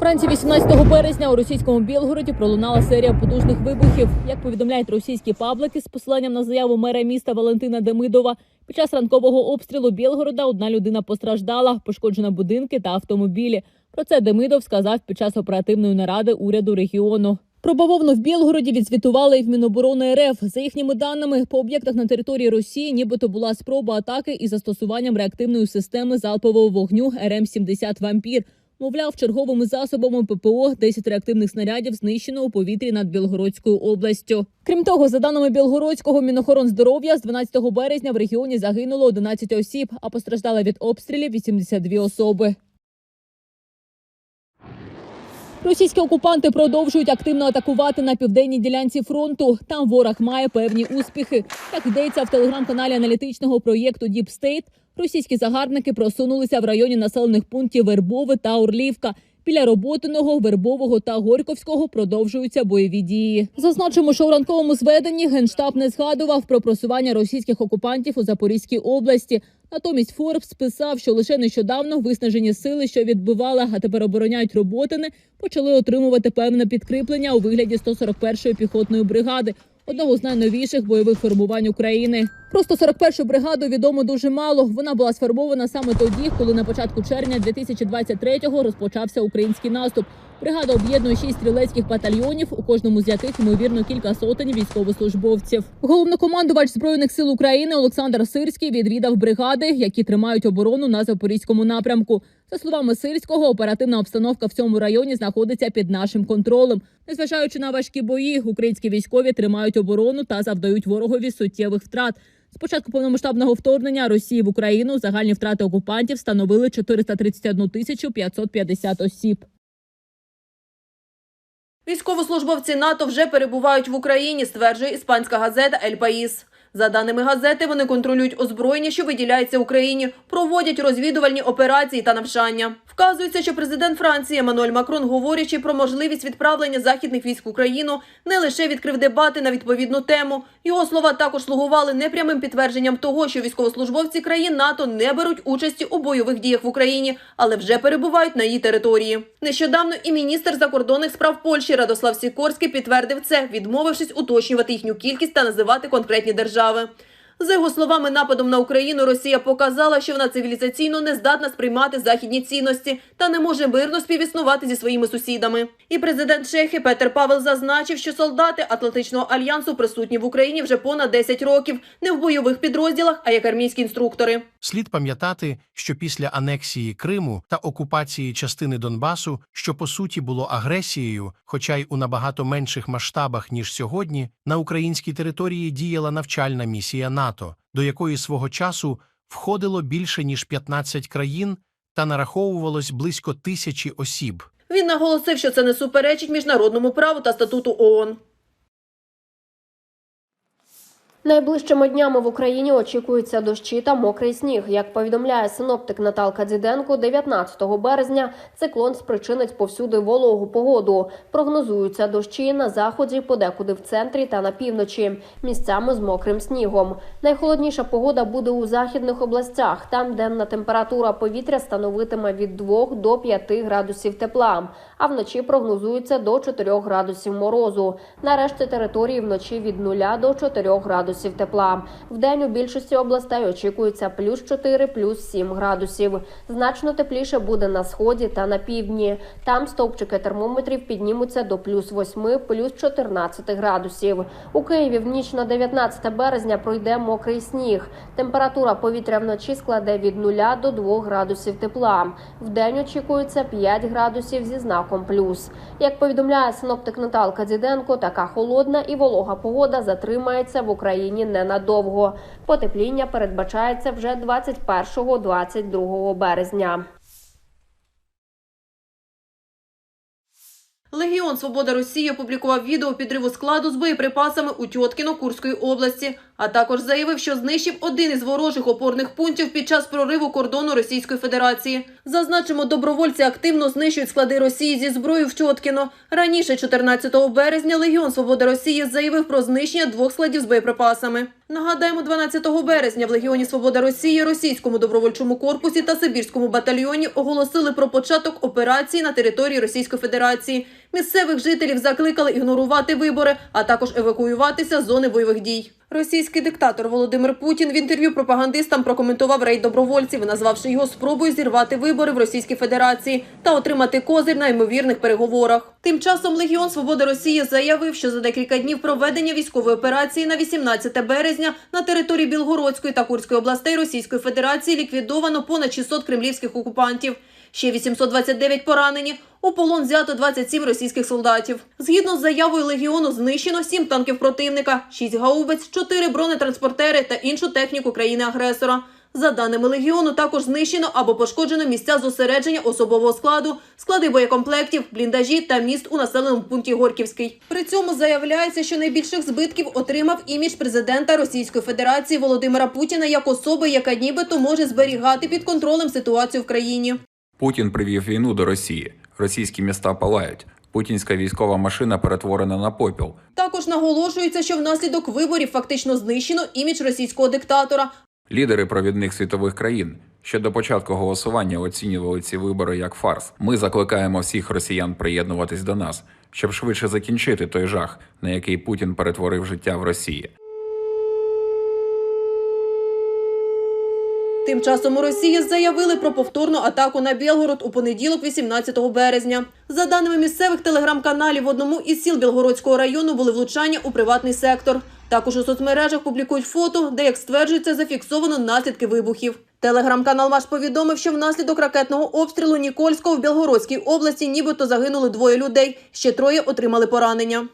Вранці 18 березня у російському Білгороді пролунала серія потужних вибухів. Як повідомляють російські паблики з посиланням на заяву мера міста Валентина Демидова, під час ранкового обстрілу Білгорода одна людина постраждала, пошкоджено будинки та автомобілі. Про це Демидов сказав під час оперативної наради уряду регіону. Про бавовну в Білгороді відзвітували і в Міноборони РФ. За їхніми даними, по об'єктах на території Росії нібито була спроба атаки із застосуванням реактивної системи залпового вогню РМ-70 «Вампір». Мовляв, черговими засобами ППО 10 реактивних снарядів знищено у повітрі над Білгородською областю. Крім того, за даними Білгородського Мінохоронздоров'я, з 12 березня в регіоні загинуло 11 осіб, а постраждали від обстрілів 82 особи. Російські окупанти продовжують активно атакувати на південній ділянці фронту. Там ворог має певні успіхи. Як йдеться в телеграм-каналі аналітичного проєкту Діпстейт, російські загарбники просунулися в районі населених пунктів Вербове та Орлівка. Біля роботиного, вербового та горьковського продовжуються бойові дії. Зазначимо, що у ранковому зведенні генштаб не згадував про просування російських окупантів у Запорізькій області. Натомість Форбс писав, що лише нещодавно виснажені сили, що відбивали, а тепер обороняють роботини, почали отримувати певне підкріплення у вигляді 141-ї піхотної бригади, одного з найновіших бойових формувань України. Про 141-ю бригаду відомо дуже мало. Вона була сформована саме тоді, коли на початку червня 2023-го розпочався український наступ. Бригада об'єднує шість стрілецьких батальйонів, у кожному з яких ймовірно кілька сотень військовослужбовців. Головнокомандувач збройних сил України Олександр Сирський відвідав бригади, які тримають оборону на запорізькому напрямку. За словами Сирського, оперативна обстановка в цьому районі знаходиться під нашим контролем. Незважаючи на важкі бої, українські військові тримають оборону та завдають ворогові суттєвих втрат. З початку повномасштабного вторгнення Росії в Україну загальні втрати окупантів становили 431 тисячу 550 осіб. Військовослужбовці НАТО вже перебувають в Україні, стверджує іспанська газета «Ель Паїс». За даними газети, вони контролюють озброєння, що виділяється Україні, проводять розвідувальні операції та навчання. Вказується, що президент Франції Еммануель Макрон, говорячи про можливість відправлення західних військ в Україну, не лише відкрив дебати на відповідну тему. Його слова також слугували непрямим підтвердженням того, що військовослужбовці країн НАТО не беруть участі у бойових діях в Україні, але вже перебувають на її території. Нещодавно і міністр закордонних справ Польщі Радослав Сікорський підтвердив це, відмовившись уточнювати їхню кількість та називати конкретні держави. За його словами, нападом на Україну Росія показала, що вона цивілізаційно не здатна сприймати західні цінності та не може мирно співіснувати зі своїми сусідами. І президент Чехії Петер Павел зазначив, що солдати Атлантичного альянсу присутні в Україні вже понад 10 років, не в бойових підрозділах, а як армійські інструктори. Слід пам'ятати, що після анексії Криму та окупації частини Донбасу, що по суті було агресією, хоча й у набагато менших масштабах ніж сьогодні, на українській території діяла навчальна місія НАТО, до якої свого часу входило більше ніж 15 країн та нараховувалось близько тисячі осіб. Він наголосив, що це не суперечить міжнародному праву та статуту ООН. Найближчими днями в Україні очікуються дощі та мокрий сніг. Як повідомляє синоптик Наталка Дзіденко, 19 березня циклон спричинить повсюди вологу погоду. Прогнозуються дощі на заході, подекуди в центрі та на півночі, місцями з мокрим снігом. Найхолодніша погода буде у західних областях. Там денна температура повітря становитиме від 2 до 5 градусів тепла, а вночі прогнозується до 4 градусів морозу. На решті території вночі від 0 до 4 градусів тепла. Вдень у більшості областей очікується плюс 4, плюс 7 градусів. Значно тепліше буде на сході та на півдні. Там стовпчики термометрів піднімуться до плюс 8, плюс 14 градусів. У Києві в ніч на 19 березня пройде мокрий сніг. Температура повітря вночі складе від 0 до 2 градусів тепла. Вдень очікується 5 градусів зі знаком плюс. Як повідомляє синоптик Наталка Діденко, така холодна і волога погода затримається в Україні ненадовго. Потепління передбачається вже 21-22 березня. Легіон Свобода Росії опублікував відео підриву складу з боєприпасами у Тьоткіно Курської області, а також заявив, що знищив один із ворожих опорних пунктів під час прориву кордону Російської Федерації. Зазначимо, добровольці активно знищують склади Росії зі зброєю в Тьоткіно. Раніше, 14 березня, Легіон Свобода Росії заявив про знищення двох складів з боєприпасами. Нагадаємо, 12 березня в Легіоні Свобода Росії, Російському добровольчому корпусі та Сибірському батальйоні оголосили про початок операції на території Російської Федерації. Місцевих жителів закликали ігнорувати вибори, а також евакуюватися з зони бойових дій. Російський диктатор Володимир Путін в інтерв'ю пропагандистам прокоментував рейд добровольців, назвавши його спробою зірвати вибори в Російській Федерації та отримати козир на ймовірних переговорах. Тим часом Легіон Свободи Росії заявив, що за декілька днів проведення військової операції на 18 березня на території Білгородської та Курської областей Російської Федерації ліквідовано понад 600 кремлівських окупантів. Ще 829 поранені. У полон взято 27 російських солдатів. Згідно з заявою легіону, знищено 7 танків противника, 6 гаубиць, 4 бронетранспортери та іншу техніку країни-агресора. За даними легіону, також знищено або пошкоджено місця зосередження особового складу, склади боєкомплектів, бліндажі та міст у населеному пункті Горківський. При цьому заявляється, що найбільших збитків отримав імідж президента Російської Федерації Володимира Путіна як особи, яка нібито може зберігати під контролем ситуацію в країні. Путін привів війну до Росії. Російські міста палають. Путінська військова машина перетворена на попіл. Також наголошується, що внаслідок виборів фактично знищено імідж російського диктатора. Лідери провідних світових країн ще до початку голосування оцінювали ці вибори як фарс. Ми закликаємо всіх росіян приєднуватись до нас, щоб швидше закінчити той жах, на який Путін перетворив життя в Росії. Тим часом у Росії заявили про повторну атаку на Білгород у понеділок, 18 березня. За даними місцевих телеграм-каналів, в одному із сіл Білгородського району були влучання у приватний сектор. Також у соцмережах публікують фото, де, як стверджується, зафіксовано наслідки вибухів. Телеграм-канал Маш повідомив, що внаслідок ракетного обстрілу Нікольського в Білгородській області нібито загинули двоє людей, ще троє отримали поранення.